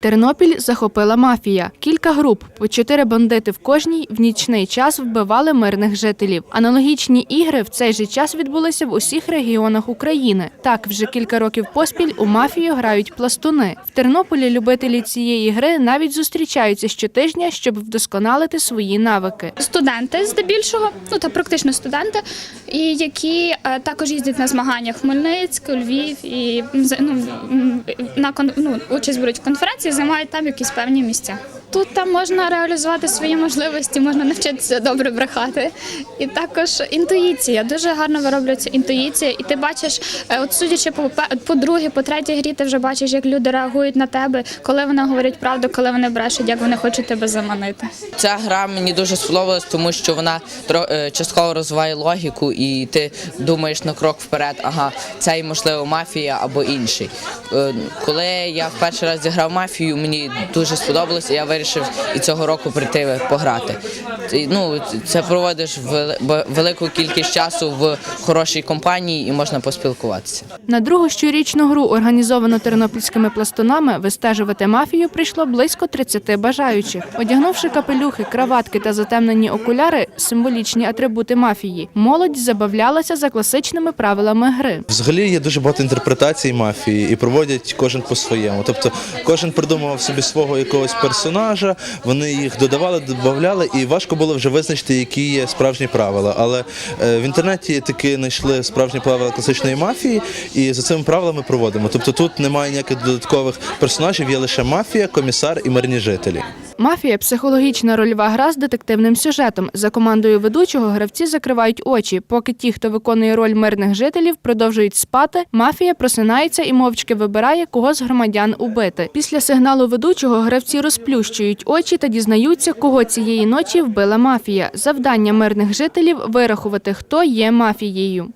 Тернопіль захопила мафія. Кілька груп, по чотири бандити в кожній в нічний час вбивали мирних жителів. Аналогічні ігри в цей же час відбулися в усіх регіонах України. Так, вже кілька років поспіль у мафію грають пластуни. В Тернополі любителі цієї гри навіть зустрічаються щотижня, щоб вдосконалити свої навики. студенти здебільшого, ну та практично студенти, і які е, також їздять на змаганнях Хмельницьк, Львів і ну, на ну, участь беруть в конференції, займають там якісь певні місця. Тут там можна реалізувати свої можливості, можна навчитися добре брехати. І також інтуїція. Дуже гарно вироблюється інтуїція. І ти бачиш, е, от судячи по, по другій, по третій грі, ти вже бачиш, як люди реагують на тебе, коли вони говорять правду, коли вони брешуть, як вони хочуть тебе заманити. Ця гра мені дуже сподобалась, тому що вона е, частково розвиває логіку, і ти думаєш на крок вперед, ага, цей можливо мафія або інший. Е, Коли я в перший раз зіграв мафію, мені дуже сподобалось, і я вирішив і цього року прийти пограти. Ти, Ну, це проводиш вели- велику кількість часу в хорошій компанії і можна поспілкуватися. На другу щорічну гру, організовану тернопільськими пластунами, вистежувати мафію прийшло близько 30 бажаючих. Одягнувши капелюхи, краватки та затемнені окуляри символічні атрибути мафії, молодь забавлялася за класичними правилами гри. Взагалі є дуже багато інтерпретацій мафії і проводять кожен по-своєму. Тобто кожен придумував собі свого якогось персонажа, вони їх додавали, додавали, і важко було вже визначити, які є справжні правила. Але е, в інтернеті таки знайшли справжні правила класичної мафії, і за цими правилами проводимо. Тобто тут немає ніяких додаткових персонажів, є лише мафія, комісар і мирні жителі. Мафія психологічна рольова гра з детективним сюжетом. За командою ведучого гравці закривають очі. Поки ті, хто виконує роль мирних жителів, продовжують спати. Мафія просинається і мовчки вибирає, кого з громадян убити. Після сигналу ведучого гравці розплющують очі та дізнаються, кого цієї ночі вбила мафія. Завдання мирних жителів вирахувати, хто є мафією.